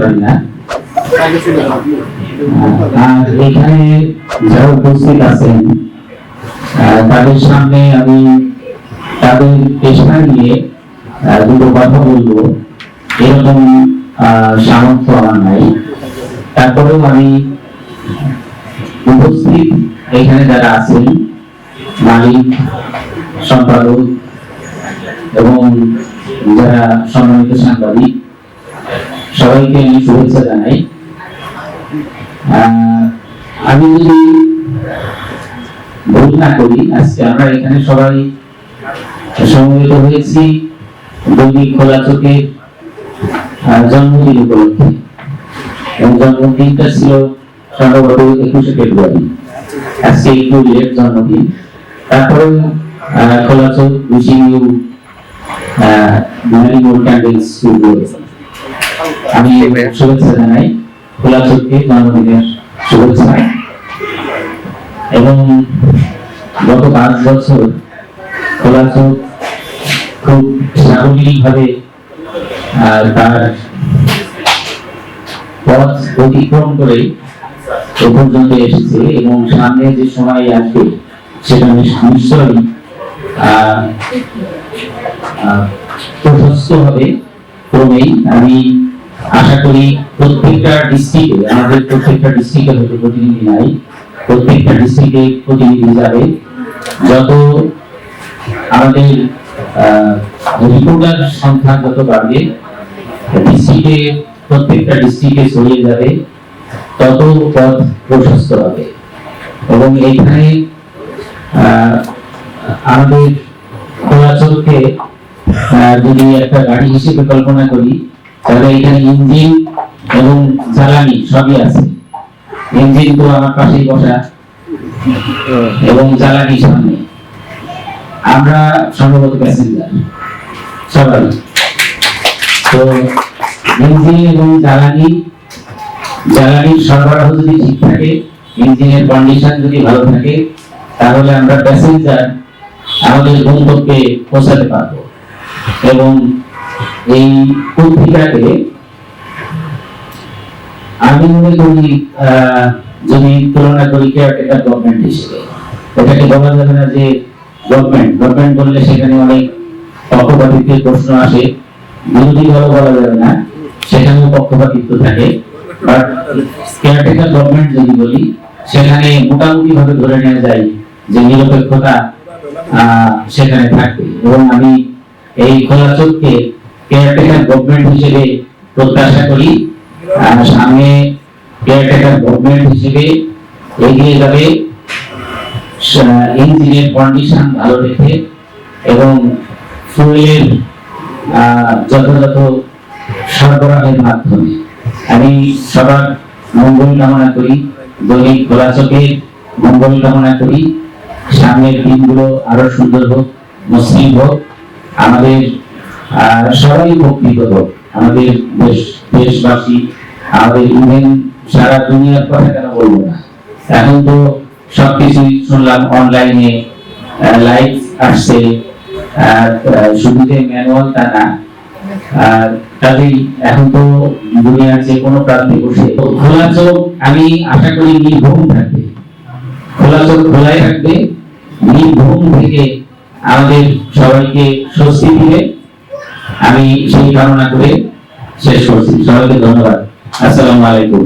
পারি না। এখানে যারা উপস্থিত আছেন তাদের সামনে আমি তাদের পেশা নিয়ে দুটো কথা বলব। এরকম সামর্থ্য আমার নাই। তারপরেও আমি উপস্থিত এখানে যারা আছেন, মালিক, সম্পাদক এবং যারা সম্মানিত সাংবাদিক সবাইকে আমি শুভেচ্ছা জানাই। আমি যদি ভুল না করি, আজকে আমরা এখানে সবাই সমবেত হয়েছি। দৈনিক খোলা চোখে জন্মদিন উপলক্ষে। এবং জন্মদিনটা ছিল সম্ভবত একুশে ফেব্রুয়ারি। আজকে একটু লেট জন্মদিন। তারপরে খোলা চোখ wishing you many more candles আমি শুভেচ্ছা জানাই খোলা শুভেচ্ছা। এবং গত পাঁচ বছর খোলা চোখ খুব তার পথ অতিক্রম করে এ পর্যন্ত এসেছে এবং সামনে যে সময় আসবে, সেটা নিশ- নিশ্চয়ই প্রশস্ত হবে। ক্রমেই আমি আশা করি প্রত্যেকটা ডিস্ট্রিক্টে আমাদের প্রত্যেকটা ডিস্ট্রিক্টে হয়তো প্রতিনিধি নাই প্রত্যেকটা ডিস্ট্রিক্টে প্রতিনিধি যাবে। যত আমাদের রিপোর্টার সংখ্যা যত বাড়বে ডিস্ট্রিক্টে প্রত্যেকটা ডিস্ট্রিক্টে ছড়িয়ে যাবে তত পথ প্রশস্ত হবে। এবং এখানে আমাদের খোলা চোখে আহ, যদি একটা গাড়ি হিসেবে কল্পনা করি তাহলে এখানে ইঞ্জিন এবং জ্বালানি সবই আছে। ইঞ্জিন তো আমার পাশেই বসা এবং জ্বালানি সামনে। আমরা সম্ভবত প্যাসেঞ্জার সবাই। তো ইঞ্জিন এবং জ্বালানি, জ্বালানির সরবরাহ যদি ঠিক থাকে, ইঞ্জিনের কন্ডিশন যদি ভালো থাকে, তাহলে আমরা প্যাসেঞ্জার আমাদের গন্তব্যে পৌঁছাতে পারব। এবং এই পত্রিকাকে আমি মনে করি যদি তুলনা করি কেয়ারটেকার গভর্নমেন্ট হিসেবে। এটাকে বলা যাবে না যে গভর্নমেন্ট গভর্নমেন্ট বললে সেখানে অনেক পক্ষপাতিত্বের প্রশ্ন আসে। বিরোধী দল বলা যাবে না, সেখানেও পক্ষপাতিত্ব থাকে। কেয়ারটেকার গভর্নমেন্ট যদি বলি, সেখানে মোটামুটি ভাবে ধরে নেওয়া যায় যে নিরপেক্ষতা সেখানে থাকবে। এবং আমি এই খোলা চোখকে কেয়ারটেকার গভর্নমেন্ট হিসেবে প্রত্যাশা করি। সামনে কেয়ারটেকার গভর্নমেন্ট হিসেবে এগিয়ে যাবে। ইঞ্জিনের কন্ডিশন ভালো রেখে এবং ফুয়েলের যথাযথ সরবরাহের মাধ্যমে। আমি সবার মঙ্গল কামনা করি, দৈনিক খোলা চোখের মঙ্গল কামনা করি। সামনের দিনগুলো আরও সুন্দর হোক মুসলিম হোক। আমাদের সবাই হোক আমাদের দেশ, দেশবাসী, আমাদের ইভেন সারা দুনিয়ার কথা কেন বলব না? এখন তো সবকিছুই শুনলাম অনলাইনে লাইভ আসছে শুধু যে ম্যানুয়াল তা না। কাজেই এখন তো দুনিয়ার যে কোনো প্রান্তে বসে। খোলা চোখ, আমি আশা করি নির্ভুম থাকবে। খোলা চোখ খোলাই রাখবে নির্ভুম থেকে আমাদের সবাইকে স্বস্তি দিবে। আমি সেই কামনা করে শেষ করছি। সবাইকে ধন্যবাদ। আসসালামু আলাইকুম।